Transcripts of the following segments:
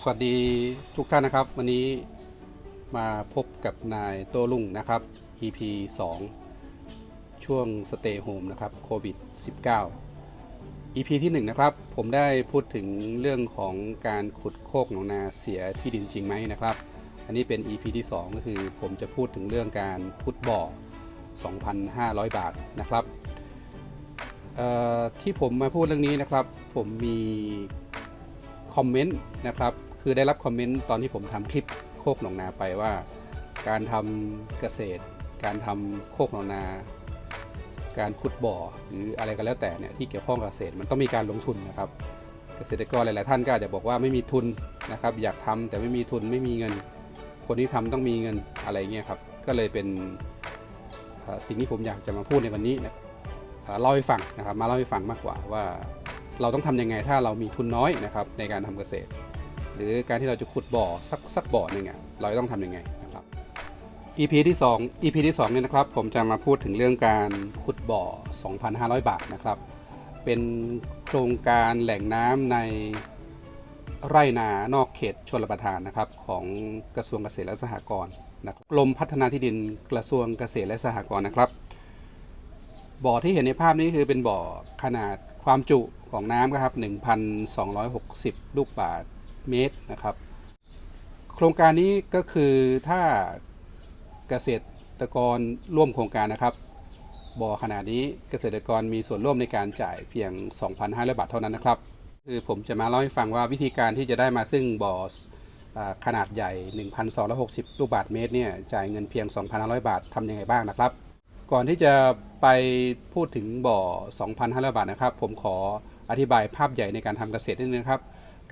สวัสดีทุกท่านนะครับ วันนี้มาพบกับนายโตลุงนะครับ EP 2 ช่วง Stay Home นะครับโควิด 19 EP ที่ 1 นะครับ ผมได้พูดถึงเรื่องของการขุดโคกหนองนาเสียที่ดินจริงไหมนะครับ อันนี้เป็น EP ที่ 2 ก็คือผมจะพูดถึงเรื่องการขุดบ่อ 2,500 บาทนะครับที่ผมมาพูดเรื่องนี้นะครับ ผมมีคอมเมนต์นะครับ คือได้รับคอมเมนต์ตอนที่ผมทำคลิปโคกหนองนาไปว่า การทำเกษตร การทำโคกหนองนา การขุดบ่อหรืออะไรก็แล้วแต่เนี่ยที่เกี่ยวข้องกับเกษตรมันต้องมีการลงทุนนะครับ เกษตรกรหลายๆท่านก็อาจจะบอกว่าไม่มีทุนนะครับ อยากทำแต่ไม่มีทุนไม่มีเงิน คนที่ทำต้องมีเงินอะไรเงี้ยครับก็เลยเป็นสิ่งที่ผมอยากจะมาพูดในวันนี้นะเอ่อเล่าให้ฟังนะครับมาเล่าให้ฟังมากกว่าว่าเราต้องทำยังไงถ้าเรามีทุนน้อยนะครับในการทำเกษตร หรือการที่เราจะขุดบ่อสักสักบ่อหนึ่งอะเราต้องทำยังไงนะครับ EP ที่2 EP ที่2เนี่ยนะครับผมจะมาพูดถึงเรื่องการขุดบ่อ 2,500 บาทนะครับ เป็นโครงการแหล่งน้ำในไร่นานอกเขตชลประทานนะครับของกระทรวงเกษตรและสหกรณ์นะครับกรมพัฒนาที่ดินกระทรวงเกษตรและสหกรณ์นะครับ บ่อที่เห็นในภาพนี้คือเป็นบ่อขนาดความจุของน้ำครับ 1,260 ลูกบาศก์ เมตรนะครับ โครงการนี้ก็คือถ้าเกษตรกรร่วมโครงการนะครับบ่อขนาดนี้เกษตรกรมีส่วนร่วมในการจ่ายเพียง 2,500 บาทเท่านั้นนะครับ คือผมจะมาเล่าให้ฟังว่าวิธีการที่จะได้มาซึ่งบ่ออขนาดใหญ่ 1,260 ลูกบาศก์เมตรเนี่ยจ่ายเงินเพียง 2,500 บาททำยังไงบ้างนะครับ ก่อนที่จะไปพูดถึงบ่อ 2,500 บาทนะครับ ผมขออธิบายภาพใหญ่ในการทำเกษตรนิดนึงครับ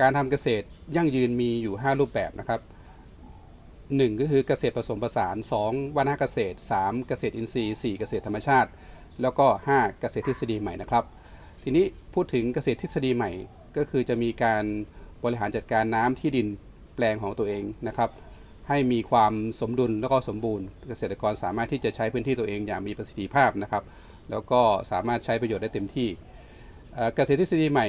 การทำเกษตรยั่งยืนมีอยู่ 5 รูปแบบนะครับ 1 ก็คือเกษตรผสมผสาน 2วัฒนเกษตร 3 เกษตรอินทรีย์ 4 เกษตรธรรมชาติ แล้วก็ 5 เกษตรทฤษฎีใหม่นะครับ ทีนี้พูดถึงเกษตรทฤษฎีใหม่ ก็คือจะมีการบริหารจัดการน้ำที่ดินแปลงของตัวเองนะครับ ให้มีความสมดุลแล้วก็สมบูรณ์ เกษตรกรสามารถที่จะใช้พื้นที่ตัวเองอย่างมีประสิทธิภาพนะครับ แล้วก็สามารถใช้ประโยชน์ได้เต็มที่เอ่อเกษตรทฤษฎีใหม่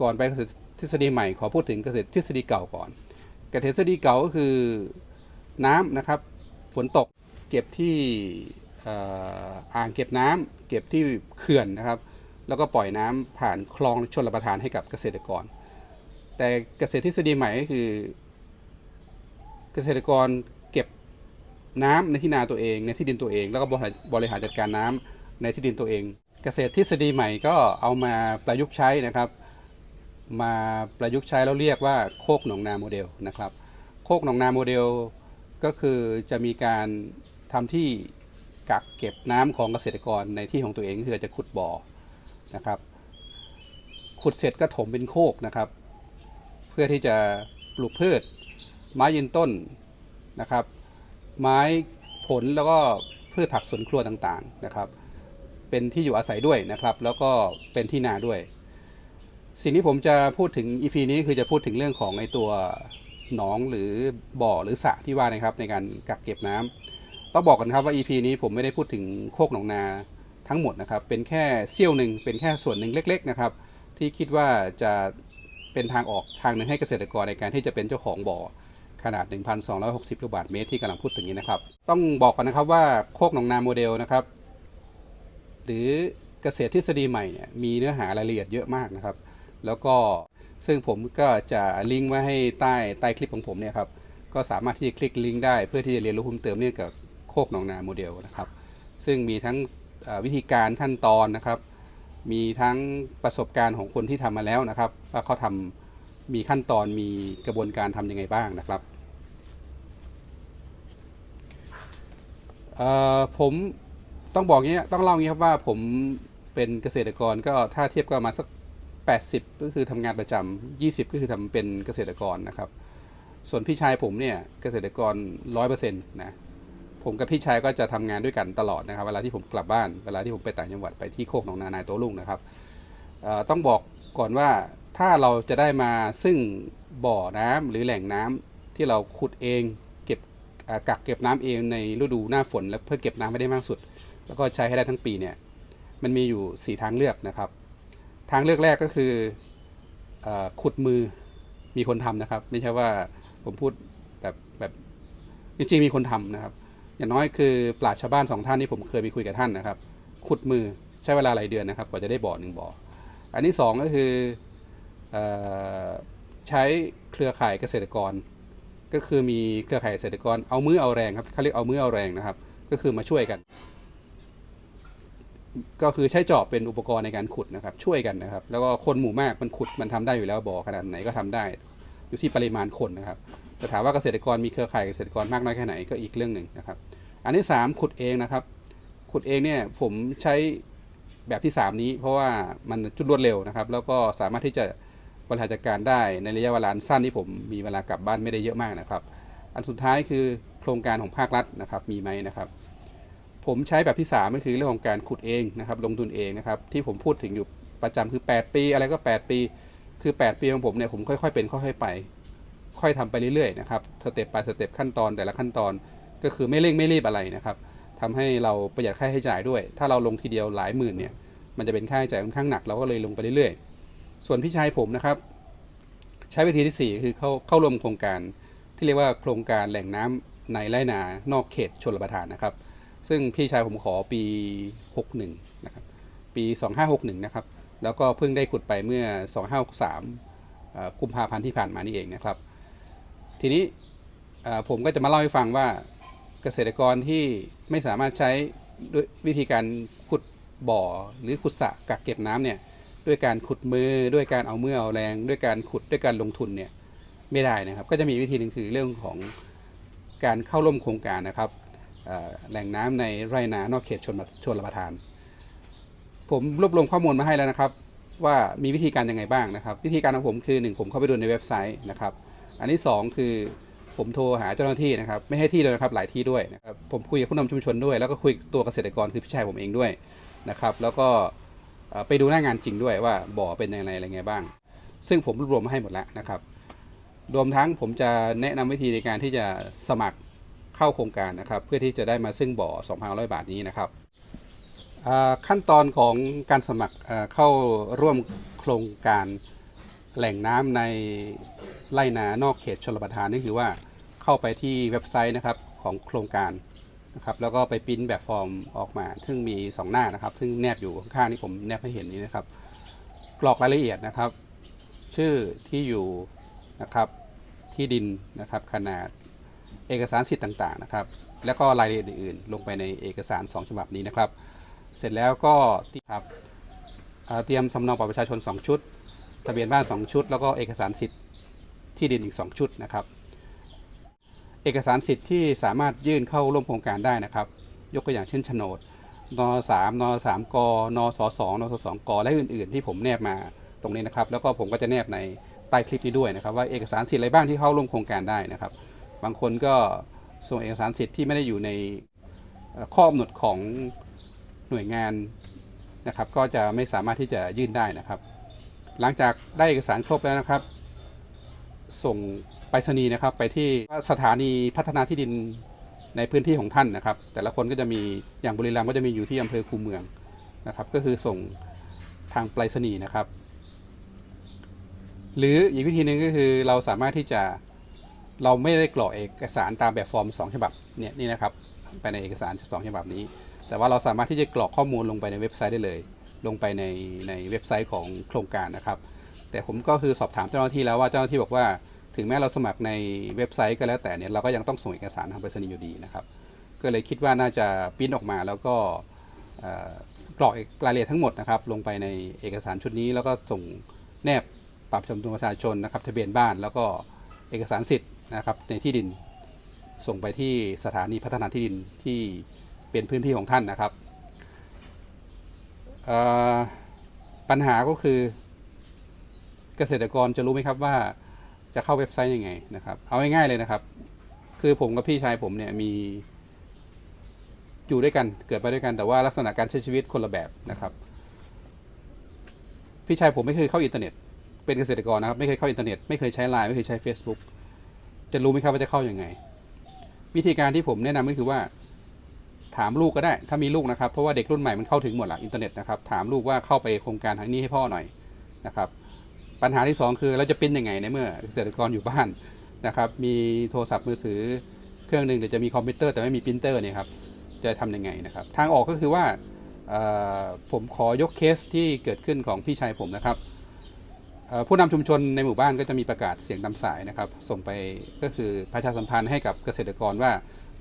ก่อนไปเกษตร ทฤษฎีใหม่ขอพูดถึงเกษตรทฤษฎีเก่าก่อนเกษตรทฤษฎีเก่าก็คือน้ำนะครับ ฝนตกเก็บที่อ่ออ่างเก็บน้ำเก็บที่เขื่อนนะครับ แล้วก็ปล่อยน้ำผ่านคลองชลประทานให้กับเกษตรกร แต่เกษตรทฤษฎีใหม่ก็คือ เกษตรกรเก็บน้ำในที่นาตัวเอง ในที่ดินตัวเอง แล้วก็บริหารบริหารจัดการน้ำในที่ดินตัวเอง เกษตรทฤษฎีใหม่ก็เอามาประยุกต์ใช้นะครับ มาประยุกต์ใช้แล้วเรียกว่าโคกหนองนาโมเดลนะครับ โคกหนองนาโมเดลก็คือจะมีการทำที่กักเก็บน้ำของเกษตรกรในที่ของตัวเองคือจะขุดบ่อนะครับ ขุดเสร็จก็ถมเป็นโคกนะครับ เพื่อที่จะปลูกพืช ไม้ยืนต้นนะครับ ไม้ผลแล้วก็พืชผักสวนครัวต่างๆนะครับ เป็นที่อยู่อาศัยด้วยนะครับ แล้วก็เป็นที่นาด้วย สิ่งที่ผมจะพูดถึง EP นี้คือจะพูดถึงเรื่องของในตัวหนองหรือบ่อหรือสระที่ว่านะครับในการกักเก็บน้ำต้องบอกกันครับว่า EP นี้ผมไม่ได้พูดถึงโคกหนองนาทั้งหมดนะครับ เป็นแค่เสี้ยวหนึ่งเป็นแค่ส่วนหนึ่งเล็ก ๆนะครับ ที่คิดว่าจะเป็นทางออกทางหนึ่งให้เกษตรกรในการที่จะเป็นเจ้าของบ่อขนาด 1,260 ลูกบาศก์เมตรที่กำลังพูดถึงนี้นะครับ ต้องบอกกันนะครับว่าโคกหนองนาโมเดลนะครับ หรือเกษตรทฤษฎีใหม่เนี่ยมีเนื้อหารายละเอียดเยอะมากนะครับ แล้วก็ซึ่งผมก็จะลิงก์ไว้ให้ใต้ใต้คลิปของผมเนี่ยครับก็สามารถที่จะคลิกลิงก์ได้เพื่อที่จะเรียนรู้เพิ่มเติมเรื่องกับโคกหนองนาโมเดลนะครับ ซึ่งมีทั้งวิธีการขั้นตอนนะครับ มีทั้งประสบการณ์ของคนที่ทำมาแล้วนะครับว่าเขาทำมีขั้นตอนมีกระบวนการทำยังไงบ้างนะครับผมต้องบอกงี้ต้องเล่างี้ครับว่าผมเป็นเกษตรกรก็ถ้าเทียบก็ประมาสัก 80 ก็คือทำงานประจำ20 ก็คือทำเป็นเกษตรกรนะครับ ส่วนพี่ชายผมเนี่ยเกษตรกร 100%นะผมกับพี่ชายก็จะทำงานด้วยกันตลอดนะครับ เวลาที่ผมกลับบ้านเวลาที่ผมไปต่างจังหวัดไปที่โคกหนองนานายโตลุงนะครับต้องบอกก่อนว่าถ้าเราจะได้มาซึ่งบ่อน้ำหรือแหล่งน้ำที่เราขุดเองเก็บกักเก็บน้ำเองในฤดูหน้าฝน แล้วเพื่อเก็บน้ำให้ได้มากสุด แล้วก็ใช้ให้ได้ทั้งปีเนี่ยมันมีอยู่ 4 ทางเลือกนะครับ ทางเลือกแรกก็คืออขุดมือมีคนทำนะครับ ไม่ใช่ว่าผมพูดแบบแบบจริงๆมีคนทำนะครับ อย่างน้อยคือปราชชาวบ้านสองท่านที่ผมเคยไปคุยกับท่านนะครับ ขุดมือใช้เวลาหลายเดือนนะครับกว่าจะได้บ่อหนึ่งบ่ออันที่สองก็คืออใช้เครือข่ายเกษตรกร ก็คือมีเครือข่ายเกษตรกรเอามือเอาแรงครับเขาเรียกเอามือเอาแรงนะครับ ก็คือมาช่วยกัน ก็คือใช้จอบเป็นอุปกรณ์ในการขุดนะครับ ช่วยกันนะครับ แล้วก็คนหมู่มากมันขุดมันทำได้อยู่แล้วบ่อขนาดไหนก็ทำได้ อยู่ที่ปริมาณคนนะครับแต่ถามว่าเกษตรกรมีเครือข่ายเกษตรกรมากน้อยแค่ไหนก็อีกเรื่องหนึ่งนะครับ อันที่สามขุดเองนะครับ ขุดเองเนี่ยผมใช้แบบที่ 3 นี้ เพราะว่ามันจุดรวดเร็วนะครับ แล้วก็สามารถที่จะบริหารจัดการได้ในระยะเวลาสั้นที่ผมมีเวลากลับบ้านไม่ได้เยอะมากนะครับ อันสุดท้ายคือโครงการของภาครัฐนะครับมีไหมนะครับ ผมใช้แบบที่ 3 ก็คือเรื่องของการขุดเองนะครับลงทุนเองนะครับที่ผมพูดถึงอยู่ประจำคือ 8 ปี อะไรก็ 8 ปี คือ 8 ปีของผมเนี่ยผมค่อยๆเป็นค่อยๆไป ค่อยทำไปเรื่อยๆนะครับสเต็ปไปสเต็ปขั้นตอนแต่ละขั้นตอนก็คือไม่เร่งไม่รีบอะไรนะครับทำให้เราประหยัดค่าใช้จ่ายด้วย ถ้าเราลงทีเดียวหลายหมื่นเนี่ยมันจะเป็นค่าใช้จ่ายค่อนข้างหนักเราก็เลยลงไปเรื่อยๆ ส่วนพี่ชายผมนะครับ ใช้วิธีที่ 4 คือเข้าเข้าร่วมโครงการที่เรียกว่าโครงการแหล่งน้ำในไร่นานอกเขตชนบประทานนะครับ ซึ่งพี่ชายผมขอปี 61 นะครับ ปี 2561 นะครับ แล้วก็เพิ่งได้ขุดไปเมื่อ 2563 กุมภาพันธ์ที่ผ่านมานี่เองนะครับ ทีนี้ผมก็จะมาเล่าให้ฟังว่าเกษตรกรที่ไม่สามารถใช้ด้วยวิธีการขุดบ่อหรือขุดสระกักเก็บน้ำเนี่ยด้วยการขุดมือด้วยการเอาเมื่อเอาแรง ด้วยการขุดด้วยการลงทุนเนี่ยไม่ได้นะครับ ก็จะมีวิธีหนึ่งคือเรื่องของการเข้าร่วมโครงการนะครับ แหล่งน้ำในไร่นานอกเขตชนชนรับประทาน ผมรวบรวมข้อมูลมาให้แล้วนะครับ ว่ามีวิธีการยังไงบ้างนะครับ วิธีการของผมคือหนึ่งผมเข้าไปดูในเว็บไซต์นะครับ อันที่สองคือผมโทรหาเจ้าหน้าที่นะครับไม่ให้ที่เลยนะครับหลายที่ด้วยนะครับผมคุยกับผู้นำชุมชนด้วย แล้วก็คุยกับตัวเกษตรกรคือพี่ชายผมเองด้วยนะครับ แล้วก็ไปดูหน้างานจริงด้วยว่าบ่อเป็นยังไงอะไรไงบ้าง ซึ่งผมรวบรวมมาให้หมดแล้วนะครับรวมทั้งผมจะแนะนำวิธีในการที่จะสมัคร เข้าโครงการนะครับ เพื่อที่จะได้มาซึ่งบ่อ2,500 บาทนี้นะครับขั้นตอนของการสมัครเข้าร่วมโครงการแหล่งน้ำในไล่นานอกเขตชลประทานนี่คือว่าเข้าไปที่เว็บไซต์นะครับของโครงการนะครับแล้วก็ไปปริ้นแบบฟอร์มออกมา ซึ่งมี 2 หน้านะครับ ซึ่งแนบอยู่ข้างๆที่ผมแนบให้เห็นนี้นะครับ กรอกรายละเอียดนะครับ ชื่อที่อยู่นะครับที่ดินนะครับขนาด เอกสารสิทธิ์ต่างๆนะครับ แล้วก็รายละเอียดอื่นๆ ลงไปในเอกสาร 2 ฉบับนี้นะครับ เสร็จแล้วก็ที่ครับเอ่อเตรียมสำเนาบัตรประชาชน 2 ชุด ทะเบียนบ้าน 2 ชุด แล้วก็เอกสารสิทธิ์ที่ดินอีก 2 ชุดนะครับ เอกสารสิทธิ์ที่สามารถยื่นเข้าร่วมโครงการได้นะครับ ยกตัวอย่างเช่นโฉนดน3น3กนส2นส2กและอื่น ๆ ที่ผมแนบมาตรงนี้นะครับ แล้วก็ผมก็จะแนบในใต้คลิปนี้ด้วยนะครับ ว่าเอกสารสิทธิ์อะไรบ้างที่เข้าร่วมโครงการได้นะครับ บางคนก็ส่งเอกสารสิทธิ์ที่ไม่ได้อยู่ในข้อกำหนดของหน่วยงานนะครับ ก็จะไม่สามารถที่จะยื่นได้นะครับ หลังจากได้เอกสารครบแล้วนะครับ ส่งไปรษณีย์นะครับ ไปที่สถานีพัฒนาที่ดินในพื้นที่ของท่านนะครับ แต่ละคนก็จะมีอย่างบุรีรัมย์ก็จะมีอยู่ที่อำเภอคูเมืองนะครับ ก็คือส่งทางไปรษณีย์นะครับ หรืออีกวิธีหนึ่งก็คือเราสามารถที่จะ เราไม่ได้กรอกเอกสารตามแบบฟอร์ม 2 ฉบับเนี่ยนี่นะครับไปในเอกสาร 2 ฉบับนี้ แต่ว่าเราสามารถที่จะกรอกข้อมูลลงไปในเว็บไซต์ได้เลย ลงไปในในเว็บไซต์ของโครงการนะครับ แต่ผมก็คือสอบถามเจ้าหน้าที่แล้วว่าเจ้าหน้าที่บอกว่า ถึงแม้เราสมัครในเว็บไซต์ก็แล้วแต่เนี่ยเราก็ยังต้องส่งเอกสารทางไปรษณีย์อยู่ดีนะครับ ก็เลยคิดว่าน่าจะปริ้นออกมาแล้วก็กรอกรายละเอียดทั้งหมดนะครับ ลงไปในเอกสารชุดนี้แล้วก็ส่งแนบปรับจำนวนประชาชนนะครับทะเบียนบ้านแล้วก็เอกสารสิทธิ์ นะครับในที่ดินส่งไปที่สถานีพัฒนาที่ดินที่เป็นพื้นที่ของท่านนะครับ ปัญหาก็คือเกษตรกรจะรู้ไหมครับว่าจะเข้าเว็บไซต์ยังไงนะครับ เอาง่ายๆเลยนะครับ คือผมกับพี่ชายผมเนี่ยมีอยู่ด้วยกันเกิดมาด้วยกันแต่ว่าลักษณะการใช้ชีวิตคนละแบบนะครับ พี่ชายผมไม่เคยเข้าอินเทอร์เน็ตเป็นเกษตรกรนะครับ ไม่เคยเข้าอินเทอร์เน็ตไม่เคยใช้ไลน์ไม่เคยใช้ Facebook จะรู้ไหมครับว่าจะเข้ายัางไง วิธีการที่ผมแนะนำก็คือว่า ถามลูกก็ได้ ถ้ามีลูกนะครับเพราะว่าเด็กรุ่นใหม่มันเข้าถึงหมดละอินเทอร์เน็ตนะครับถามลูกว่าเข้าไปโครงการทางนี้ให้พ่อหน่อยนะครับปัญหาที่สองคือเราจะปริ้นยังไงในเมื่อเกษตรกรอยู่บ้านนะครับมีโทรศัพท์มือถือเครื่องหนึ่งหรือจะมีคอมพิวเตอร์แต่ไม่มีปรินเตอร์เนี่ยครับจะทำยังไงนะครับ ทางออกก็คือว่าผมขอยกเคสที่เกิดขึ้นของพี่ชายผมนะครับ ผู้นำชุมชนในหมู่บ้านก็จะมีประกาศเสียงตามสายนะครับ ส่งไปก็คือประชาสัมพันธ์ให้กับเกษตรกรว่า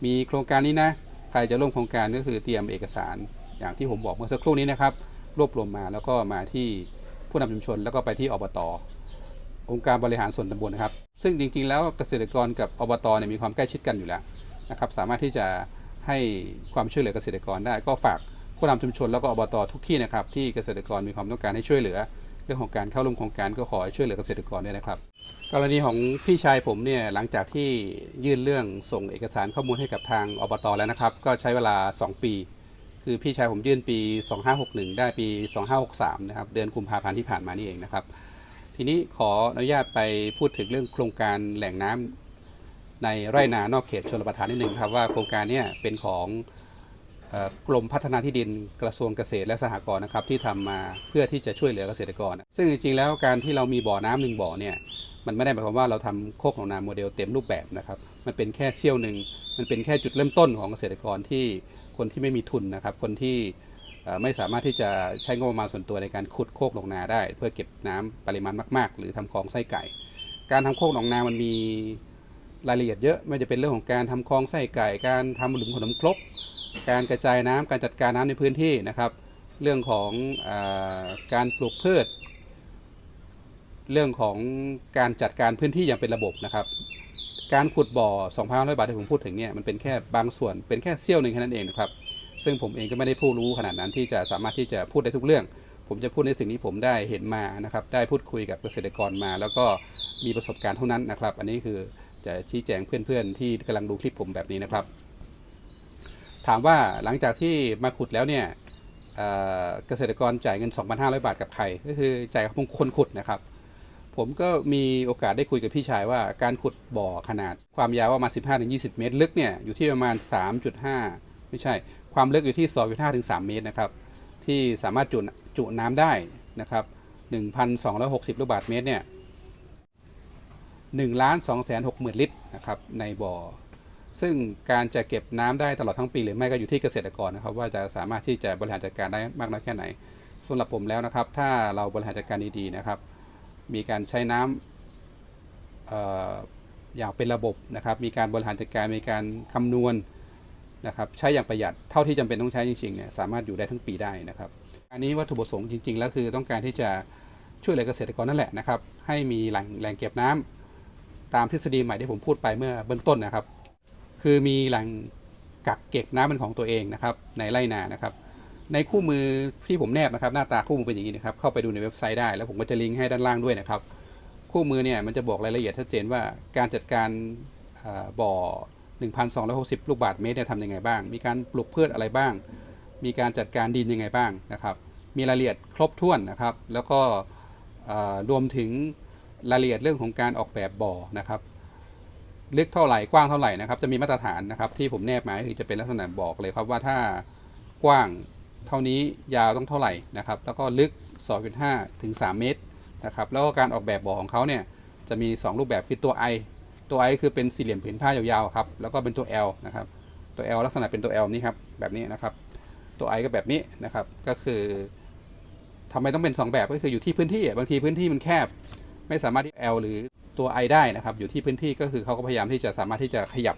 มีโครงการนี้นะใครจะร่วมโครงการก็คือเตรียมเอกสารอย่างที่ผมบอกเมื่อสักครู่นี้นะครับ รวบรวมมาแล้วก็มาที่ผู้นำชุมชน แล้วก็ไปที่อบตองค์การบริหารส่วนตำบลนะครับ ซึ่งจริงๆ แล้วเกษตรกรกับอบตเนี่ยมีความใกล้ชิดกันอยู่แล้วนะครับ สามารถที่จะให้ความช่วยเหลือเกษตรกรได้ ก็ฝากผู้นำชุมชนแล้วก็อบตทุกที่นะครับที่เกษตรกรมีความต้องการให้ช่วยเหลือ เรื่องของการเข้าร่วมโครงการก็ขอช่วยเหลือเกษตรกรด้วยนะครับ กรณีของพี่ชายผมเนี่ยหลังจากที่ยื่นเรื่องส่งเอกสารข้อมูลให้กับทางอบตแล้วนะครับ ก็ใช้เวลา 2 ปี คือพี่ชายผมยื่นปี 2561 ได้ปี 2563 นะครับ เดือนกุมภาพันธ์ที่ผ่านมานี่เองนะครับ ทีนี้ขออนุญาตไปพูดถึงเรื่องโครงการแหล่งน้ำในไร่นานอกเขตชลประทานนิดหนึ่งครับว่าโครงการเนี้เป็นของ กรมพัฒนาที่ดินกระทรวงเกษตรและสหกรณ์นะครับที่ทำมาเพื่อที่จะช่วยเหลือเกษตรกร ซึ่งจริงๆแล้วการที่เรามีบ่อน้ำหนึ่งบ่อเนี่ยมันไม่ได้หมายความว่าเราทำโคกหนองนาโมเดลเต็มรูปแบบนะครับมันเป็นแค่เสี้ยวหนึ่งมันเป็นแค่จุดเริ่มต้นของเกษตรกรที่คนที่ไม่มีทุนนะครับ คนที่ไม่สามารถที่จะใช้งบประมาณส่วนตัวในการขุดโคกหนองนาได้ เพื่อเก็บน้ำปริมาณมาก ๆ หรือทำคลองไส้ไก่ การทำโคกหนองนามันมีรายละเอียดเยอะไม่จะเป็นเรื่องของการทำคลองไส้ไก่ การทำหลุมขนมครก การกระจายน้ำการจัดการน้ำในพื้นที่นะครับ เรื่องของออการปลูกพืช เรื่องของการจัดการพื้นที่อย่างเป็นระบบนะครับ การขุดบ่อ2,500 บาทที่ผมพูดถึงเนี่ยมันเป็นแค่บางส่วนเป็นแค่เสี้ยวหนึ่งแค่นั้นเองนะครับ ซึ่งผมเองก็ไม่ได้ผู้รู้ขนาดนั้นที่จะสามารถที่จะพูดได้ทุกเรื่อง ผมจะพูดในสิ่งที่ผมได้เห็นมานะครับ ได้พูดคุยกับเกษตรกรมา แล้วก็มีประสบการณ์เท่านั้นนะครับ อันนี้คือจะชี้แจงเพื่อนๆที่กำลังดูคลิปผมแบบนี้นะครับ ถามว่าหลังจากที่มาขุดแล้วเนี่ยเกษตรกรจ่ายเงิน 2,500 บาทกับใคร ก็คือจ่ายกับคนขุดนะครับ ผมก็มีโอกาสได้คุยกับพี่ชายว่าการขุดบ่อขนาด ความยาวประมาณ 15-20 เมตร ลึกเนี่ยอยู่ที่ประมาณ 3.5 ไม่ใช่ ความลึกอยู่ที่ 2.5ถึง3เมตรนะครับ ที่สามารถจุจุน้ำได้นะครับ 1,260 ลูกบาศก์เมตรเนี่ย1ล้าน2แสน6หมื่นลิตรนะครับในบ่อ ซึ่งการจะเก็บน้ำได้ตลอดทั้งปีหรือไม่ก็อยู่ที่เกษตรกรนะครับ ว่าจะสามารถที่จะบริหารจัดการได้มากน้อยแค่ไหนสำหรับผมแล้วนะครับ ถ้าเราบริหารจัดการดีๆนะครับ มีการใช้น้ำเอ่ออย่างเป็นระบบนะครับ มีการบริหารจัดการมีการคำนวณนะครับใช้อย่างประหยัดเท่าที่จำเป็นต้องใช้จริงๆเนี่ยสามารถอยู่ได้ทั้งปีได้นะครับ อันนี้วัตถุประสงค์จริง ๆ แล้วคือต้องการที่จะช่วยเหลือเกษตรกรนั่นแหละนะครับ ให้มีแหล่งแหล่งเก็บน้ำตามทฤษฎีใหม่ที่ผมพูดไปเมื่อเบื้องต้นนะครับ คือมีแหล่งกักเก็บน้ำเป็นของตัวเองนะครับ ในไร่นานะครับ ในคู่มือที่ผมแนบนะครับ หน้าตาคู่มือเป็นอย่างนี้นะครับ เข้าไปดูในเว็บไซต์ได้แล้วผมก็จะลิงก์ให้ด้านล่างด้วยนะครับ คู่มือเนี่ยมันจะบอกรายละเอียดชัดเจนว่าการจัดการเอ่อบ่อ 1,260 ลูกบาศก์เมตรเนี่ยทำยังไงบ้าง มีการปลูกพืชอะไรบ้าง มีการจัดการดินยังไงบ้างนะครับ มีรายละเอียดครบถ้วนนะครับ แล้วก็รวมถึงรายละเอียดเรื่องของการออกแบบบ่อนะครับ ลึกเท่าไหร่กว้างเท่าไหร่นะครับจะมีมาตรฐานนะครับ ที่ผมแนบมาก็คือจะเป็นลักษณะบอกเลยครับว่าถ้ากว้างเท่านี้ยาวต้องเท่าไหร่นะครับ แล้วก็ลึก 2.5 ถึง 3 เมตรนะครับแล้วก็การออกแบบบ่อของเขาเนี่ยจะมี 2 รูปแบบคือตัว I ตัว I คือเป็นสี่เหลี่ยมผืนผ้ายาวๆครับแล้วก็เป็นตัว L นะครับตัว L ลักษณะเป็นตัว L นี่ครับแบบนี้นะครับ ตัว I ก็แบบนี้นะครับก็คือทำไมต้องเป็น 2 แบบก็คืออยู่ที่พื้นที่บางทีพื้นที่มันแคบ ไม่สามารถที่ L หรือ ตัว I ได้นะครับ อยู่ที่พื้นที่ก็คือเขาก็พยายามที่จะสามารถที่จะขยับ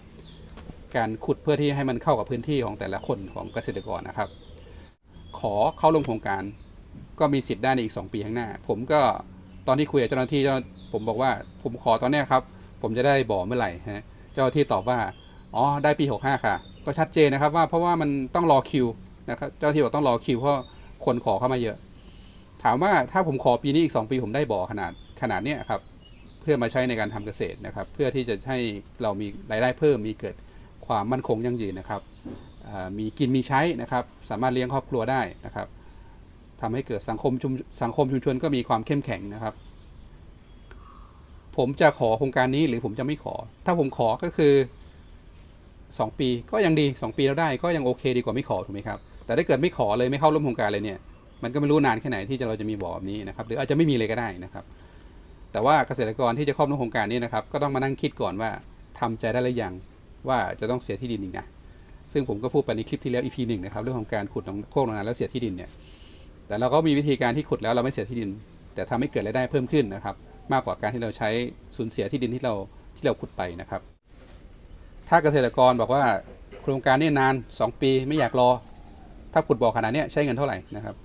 การขุดเพื่อที่ให้มันเข้ากับพื้นที่ของแต่ละคนของเกษตรกรนะครับ ขอเข้าลงโครงการก็มีสิทธิ์ได้ในอีก 2 ปีข้างหน้า ผมก็ตอนที่คุยกับเจ้าหน้าที่เจ้าผมบอกว่าผมขอตอนนี้ครับ ผมจะได้บ่อเมื่อไหร่ฮะเจ้าหน้าที่ตอบว่าอ๋อได้ปี 65 ค่ะ ก็ชัดเจนนะครับว่าเพราะว่ามันต้องรอคิวนะครับเจ้าหน้าที่บอกต้องรอคิวเพราะคนขอเข้ามาเยอะ ถามว่าถ้าผมขอปีนี้อีก 2 ปีผมได้บ่อขนาดขนาดเนี้ยครับ เพื่อมาใช้ในการทำเกษตรนะครับ เพื่อที่จะให้เรามีรายได้เพิ่มมีเกิดความมั่นคงยั่งยืนนะครับมีกินมีใช้นะครับ สามารถเลี้ยงครอบครัวได้นะครับทำให้เกิดสังคมชุมสังคมชุมชนก็มีความเข้มแข็งนะครับ ผมจะขอโครงการนี้หรือผมจะไม่ขอ ถ้าผมขอก็คือ 2 ปีก็ยังดี 2 ปีแล้วได้ก็ยังโอเคดีกว่าไม่ขอถูกไหมครับแต่ถ้าเกิดไม่ขอเลยไม่เข้าร่วมโครงการเลยเนี่ยมันก็ไม่รู้นานแค่ไหนที่จะเราจะมีบ่อแบบนี้นะครับ หรืออาจจะไม่มีเลยก็ได้นะครับ แต่ว่าเกษตรกรที่จะเข้าร่วมโครงการนี้นะครับ ก็ต้องมานั่งคิดก่อนว่าทำใจได้หรือยังว่าจะต้องเสียที่ดินอีกนะซึ่งผมก็พูดไปในคลิปที่แล้ว EP หนึ่งนะครับเรื่องของการขุดหนองโคกหนองนาแล้วเสียที่ดินเนี่ยแต่เราก็มีวิธีการที่ขุดแล้วเราไม่เสียที่ดิน แต่ทำให้เกิดรายได้เพิ่มขึ้นนะครับ มากกว่าการที่เราใช้สูญเสียที่ดินที่เราที่เราขุดไปนะครับ ถ้าเกษตรกรบอกว่าโครงการนี้นาน 2 ปีไม่อยากรอ ถ้าขุดบ่อขนาดนี้ใช้เงินเท่าไหร่นะครับ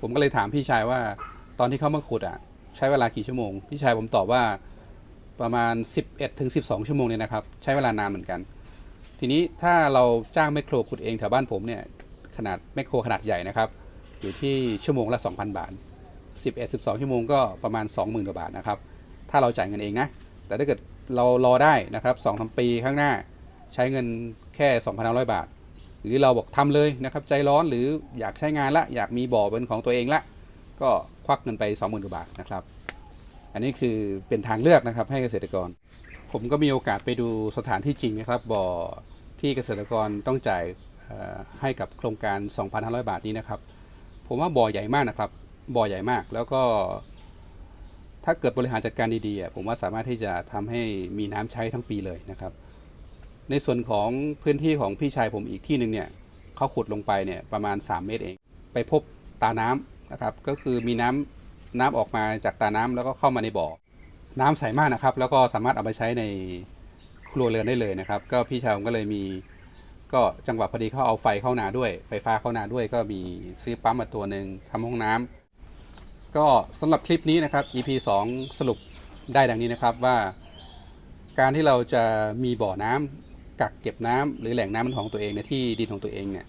ผมก็เลยถามพี่ชายว่าตอนที่เขามาขุดอะ ใช้เวลากี่ชั่วโมง พี่ชายผมตอบว่าประมาณ 11ถึง12 ชั่วโมงเนี่ยนะครับ ใช้เวลานานเหมือนกัน ทีนี้ถ้าเราจ้างแมคโครขุดเองแถวบ้านผมเนี่ยขนาดแมคโครขนาดใหญ่นะครับ อยู่ที่ชั่วโมงละ 2,000 บาท 11 12 ชั่วโมงก็ประมาณ 20,000กว่าบาทนะครับ ถ้าเราจ่ายเงินเองนะ แต่ถ้าเกิดเรารอได้นะครับ2อสปีข้างหน้าใช้เงินแค่ 2,500 บาท หรือเราบอกทำเลยนะครับใจร้อนหรืออยากใช้งานละอยากมีบ่อเป็นของตัวเองละก็ ควักเงินไป 20,000กว่าบาทนะครับ อันนี้คือเป็นทางเลือกนะครับให้เกษตรกร ผมก็มีโอกาสไปดูสถานที่จริงนะครับบ่อที่เกษตรกรต้องจ่ายให้กับโครงการ 2,500 บาทนี้นะครับ ผมว่าบ่อใหญ่มากนะครับ บ่อใหญ่มากแล้วก็ ถ้าเกิดบริหารจัดการดีๆผมว่าสามารถที่จะทำให้มีน้ำใช้ทั้งปีเลยนะครับ ในส่วนของพื้นที่ของพี่ชายผมอีกที่หนึ่งเนี่ยเขาขุดลงไปเนี่ยประมาณ 3 เมตรเอง ไปพบตาน้ำ นะครับ ก็คือมีน้ำน้ำออกมาจากตาน้ำแล้วก็เข้ามาในบ่อ น้ำใสมากนะครับ แล้วก็สามารถเอาไปใช้ในครัวเรือนได้เลยนะครับ ก็พี่ชายผมก็เลยมี ก็จังหวะพอดีเขาเอาไฟเข้านาด้วย ไฟฟ้าเข้านาด้วย ก็มีซื้อปั๊มมาตัวหนึ่งทำห้องน้ำก็สำหรับคลิปนี้นะครับ EP 2 สรุปได้ดังนี้นะครับว่า การที่เราจะมีบ่อน้ำกักเก็บน้ำหรือแหล่งน้ำเป็นของตัวเองในที่ดินของตัวเองเนี่ย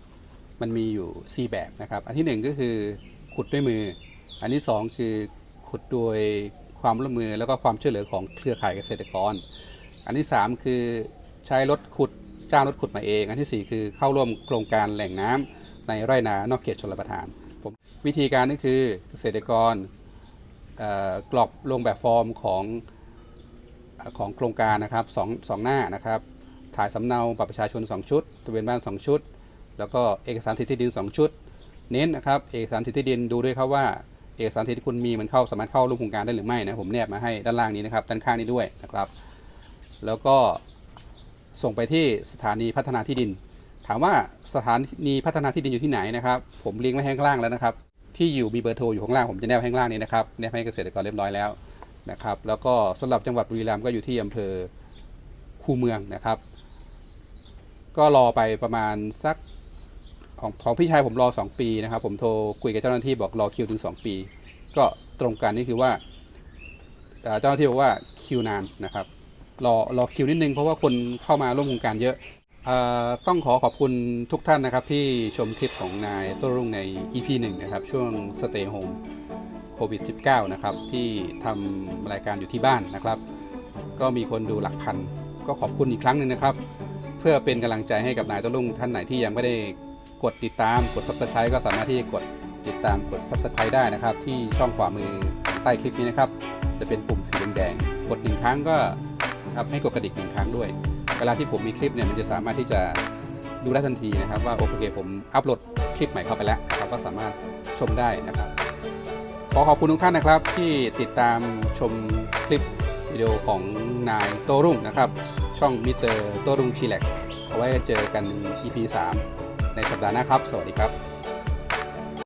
มันมีอยู่ 4 แบบนะครับ อันที่หนึ่งก็คือ ขุดด้วยมือ อันที่สองคือขุดโดยความร่วมมือแล้วก็ความช่วยเหลือของเครือข่ายเกษตรกร อันที่ 3 คือใช้รถขุดจ้างรถขุดมาเอง อันทีสี่4 คือเข้าร่วมโครงการแหล่งน้ำในไร่นานอกเขตชลประทานผมวิธีการก็คือเกษตรกรกรอกลงแบบฟอร์มของของโครงการนะครับสองสองหน้านะครับ ถ่ายสำเนาบัตรประชาชน 2 ชุดทะเบียนบ้าน 2 ชุด แล้วก็เอกสารสิทธิดิน 2 ชุด เน้นนะครับเอกสารสิทธิดินดูด้วยครับว่าเอกสารสิทธิที่คุณมีมันเข้าสามารถเข้าร่วมโครงการได้หรือไม่นะผมแนบมาให้ด้านล่างนี้นะครับด้านข้างนี้ด้วยนะครับ แล้วก็ส่งไปที่สถานีพัฒนาที่ดิน ถามว่าสถานีพัฒนาที่ดินอยู่ที่ไหนนะครับ ผมลิงก์ไว้ให้ข้างล่างแล้วนะครับ ที่อยู่มีเบอร์โทรอยู่ข้างล่างผมจะแนบให้ข้างล่างนี้นะครับแนบให้เกษตรกรเรียบร้อยแล้วนะครับ แล้วก็สำหรับจังหวัดบุรีรัมย์ก็อยู่ที่อำเภอคูเมืองนะครับ ก็รอไปประมาณสัก ของของพี่ชายผมรอ 2 ปีนะครับ ผมโทรคุยกับเจ้าหน้าที่บอกรอคิวถึง 2 ปี ก็ตรงกันนี่คือว่าเจ้าหน้าที่บอกว่าคิวนานนะครับรอรอคิวนิดนึงเพราะว่าคนเข้ามาร่วมโครงการเยอะอต้องขอขอบคุณทุกท่านนะครับ ที่ชมคลิปของนายต้นรุ่งใน EP 1นะครับ ช่วง Stay Home โควิด -19 นะครับ ที่ทำรายการอยู่ที่บ้านนะครับ ก็มีคนดูหลักพัน ก็ขอบคุณอีกครั้งหนึ่งนะครับ เพื่อเป็นกำลังใจให้กับนายต้นรุ่งท่านไหนที่ยังไม่ได้ กดติดตามกด subscribe ก็สามารถที่จะกดติดตามกด subscribe ได้นะครับ ที่ช่องขวามือใต้คลิปนี้นะครับ จะเป็นปุ่มสีแดงๆกดหนึ่งครั้งก็ครับให้กดกระดิกหนึ่งครั้งด้วย เวลาที่ผมมีคลิปเนี่ยมันจะสามารถที่จะดูได้ทันทีนะครับ ว่าโอเคผมอัปโหลดคลิปใหม่เข้าไปแล้วเราก็สามารถชมได้นะครับ ขอขอบคุณทุกท่านนะครับ ที่ติดตามชมคลิปวิดีโอของนายโตรุ่งนะครับ ช่องมิเตอร์โตรุ่งชีแลกเอาไว้เจอกัน EP 3 ในสัปดาห์หน้าครับ สวัสดีครับ